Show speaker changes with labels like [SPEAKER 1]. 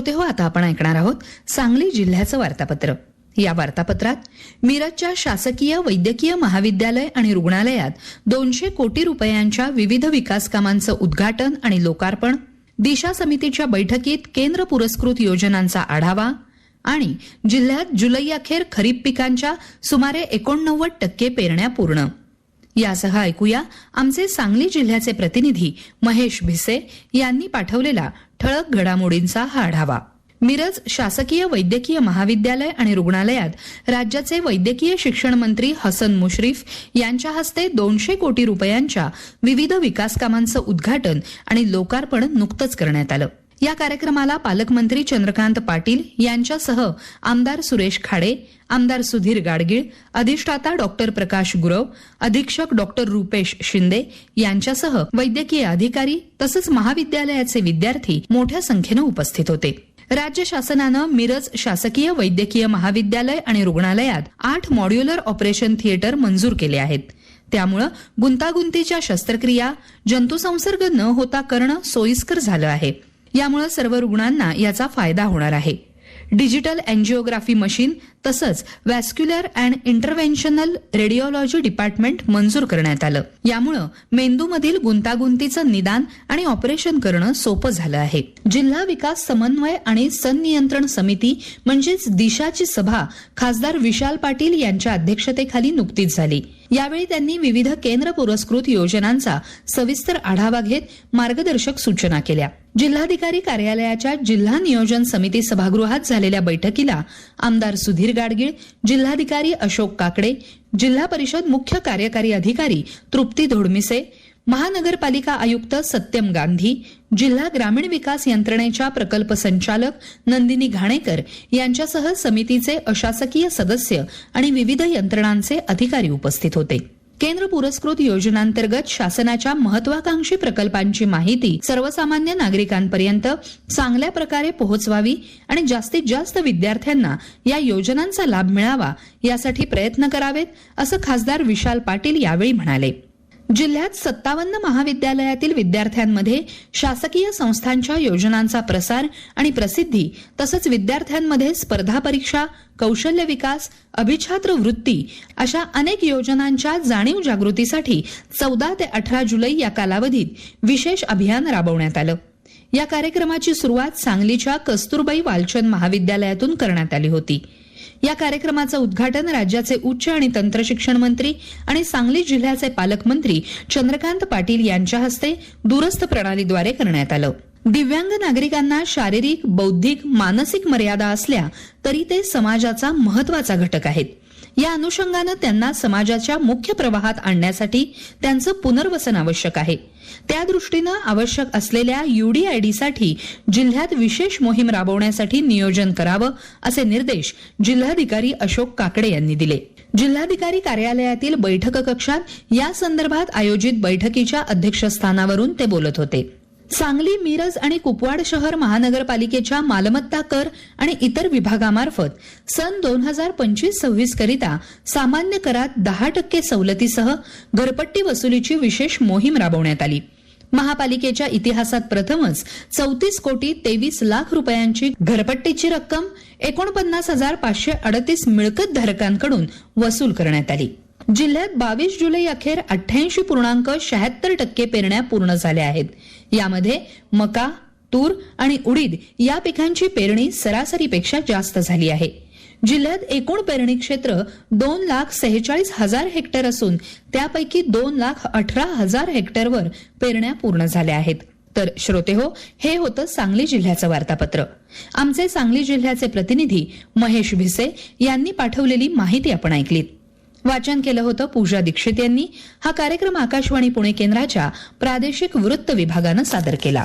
[SPEAKER 1] श्रोते हो आता आपण ऐकणार आहोत सांगली जिल्ह्याचं वार्तापत्र. या वार्तापत्रात मिरजच्या शासकीय वैद्यकीय महाविद्यालय आणि रुग्णालयात दोनशे कोटी रुपयांच्या विविध विकास कामांचं उद्घाटन आणि लोकार्पण दिशा समितीच्या बैठकीत केंद्र पुरस्कृत योजनांचा आढावा आणि जिल्ह्यात जुलै अखेर खरीप पिकांच्या सुमारे एकोणनव्वद टक्के पेरण्या पूर्ण. यासह ऐकूया आमचे सांगली जिल्ह्याचे प्रतिनिधी महेश भिसे यांनी पाठवलेला ठळक घडामोडींचा हा आढावा. मिरज शासकीय वैद्यकीय महाविद्यालय आणि रुग्णालयात राज्याचे वैद्यकीय शिक्षण मंत्री हसन मुश्रीफ यांच्या हस्ते दोनशे कोटी रुपयांच्या विविध विकास कामांचं उद्घाटन आणि लोकार्पण नुकतंच करण्यात आलं. या कार्यक्रमाला पालकमंत्री चंद्रकांत पाटील यांच्यासह आमदार सुरेश खाडे आमदार सुधीर गाडगीळ अधिष्ठाता डॉक्टर प्रकाश गुरव अधीक्षक डॉक्टर रुपेश शिंदे यांच्यासह वैद्यकीय अधिकारी तसंच महाविद्यालयाचे विद्यार्थी मोठ्या संख्येनं उपस्थित होते. राज्य शासनानं मिरज शासकीय वैद्यकीय महाविद्यालय आणि रुग्णालयात आठ मॉड्युलर ऑपरेशन थिएटर मंजूर केले आहेत. त्यामुळं गुंतागुंतीच्या शस्त्रक्रिया जंतुसंसर्ग न होता करणं सोयीस्कर झालं आहे. यामुळे सर्व रुग्णांना याचा फायदा होणार आहे. डिजिटल अँजिओग्राफी मशीन तसंच vascular and interventional radiology department मंजूर करण्यात आलं. यामुळं मेंदूमधील गुंतागुंतीचं निदान आणि ऑपरेशन करणं सोपं झालं आहे. जिल्हा विकास समन्वय आणि संनियंत्रण समिती म्हणजेच दिशाची सभा खासदार विशाल पाटील यांच्या अध्यक्षतेखाली नुकतीच झाली. यावेळी त्यांनी विविध केंद्र पुरस्कृत योजनांचा सविस्तर आढावा घेत मार्गदर्शक सूचना केल्या. जिल्हाधिकारी कार्यालयाच्या जिल्हा नियोजन समिती सभागृहात झालेल्या बैठकीला आमदार सुधीर गाडगीळ जिल्हाधिकारी अशोक काकडे जिल्हा परिषद मुख्य कार्यकारी अधिकारी तृप्ती धोडमिसे महानगरपालिका आयुक्त सत्यम गांधी जिल्हा ग्रामीण विकास यंत्रणेच्या प्रकल्प संचालक नंदिनी घाणेकर यांच्यासह समितीचे अशासकीय सदस्य आणि विविध यंत्रणांचे अधिकारी उपस्थित होते. केंद्र पुरस्कृत योजनांतर्गत शासनाच्या महत्वाकांक्षी प्रकल्पांची माहिती सर्वसामान्य नागरिकांपर्यंत चांगल्या प्रकारे पोहोचवावी आणि जास्तीत जास्त विद्यार्थ्यांना या योजनांचा लाभ मिळावा यासाठी प्रयत्न करावेत असं खासदार विशाल पाटील यावेळी म्हणाले. जिल्ह्यात सत्तावन्न महाविद्यालयातील विद्यार्थ्यांमध्ये शासकीय संस्थांच्या योजनांचा प्रसार आणि प्रसिद्धी तसंच विद्यार्थ्यांमध्ये स्पर्धा परीक्षा कौशल्य विकास अभिछात्र वृत्ती अशा अनेक योजनांच्या जाणीव जागृतीसाठी चौदा ते अठरा जुलै या कालावधीत विशेष अभियान राबवण्यात आलं. या कार्यक्रमाची सुरुवात सांगलीच्या कस्तुरबाई वालचंद महाविद्यालयातून करण्यात आली होती. या कार्यक्रमाचं उद्घाटन राज्याचे उच्च आणि तंत्रशिक्षण मंत्री आणि सांगली जिल्ह्याचे पालकमंत्री चंद्रकांत पाटील यांच्या हस्ते दूरस्थ प्रणालीद्वारे करण्यात आलं. दिव्यांग नागरिकांना शारीरिक बौद्धिक मानसिक मर्यादा असल्या तरी ते समाजाचा महत्त्वाचा घटक आहेत. या अनुषंगानं त्यांना समाजाच्या मुख्य प्रवाहात आणण्यासाठी त्यांचं पुनर्वसन आवश्यक आहे. त्या दृष्टीनं आवश्यक असलेल्या युडीआयडीसाठी जिल्ह्यात विशेष मोहीम राबवण्यासाठी नियोजन करावं असे निर्देश जिल्हाधिकारी अशोक काकडे यांनी दिले. जिल्हाधिकारी कार्यालयातील बैठक कक्षात या संदर्भात आयोजित बैठकीच्या अध्यक्षस्थानावरून ते बोलत होते. सांगली मिरज आणि कुपवाड शहर महानगरपालिकेच्या मालमत्ता कर आणि इतर विभागामार्फत सन दोन हजार पंचवीस सव्वीस करिता सामान्य करात दहा टक्के सवलतीसह घरपट्टी वसुलीची विशेष मोहीम राबवण्यात आली. महापालिकेच्या इतिहासात प्रथमच चौतीस कोटी तेवीस लाख रुपयांची घरपट्टीची रक्कम एकोणपन्नास हजार पाचशे अडतीस मिळकत धारकांकडून वसूल करण्यात आली. जिल्ह्यात बावीस जुलै अखेर अठ्ठ्याऐंशी पूर्णांक शहात्तर टक्के पेरण्या पूर्ण झाल्या आहेत. यामध्ये मका तूर आणि उडीद या पिकांची पेरणी सरासरीपेक्षा जास्त झाली आहे. जिल्ह्यात एकूण पेरणी क्षेत्र दोन लाख सेहेचाळीस हजार हेक्टर असून त्यापैकी दोन लाख अठरा हजार हेक्टरवर पेरण्या पूर्ण झाल्या आहेत. तर श्रोते हो हे होतं सांगली जिल्ह्याचं वार्तापत्र. आमचे सांगली जिल्ह्याचे प्रतिनिधी महेश भिसे यांनी पाठवलेली माहिती आपण ऐकलीत. वाचन केलं होतं पूजा दीक्षित यांनी. हा कार्यक्रम आकाशवाणी पुणे केंद्राच्या प्रादेशिक वृत्त विभागानं सादर केला.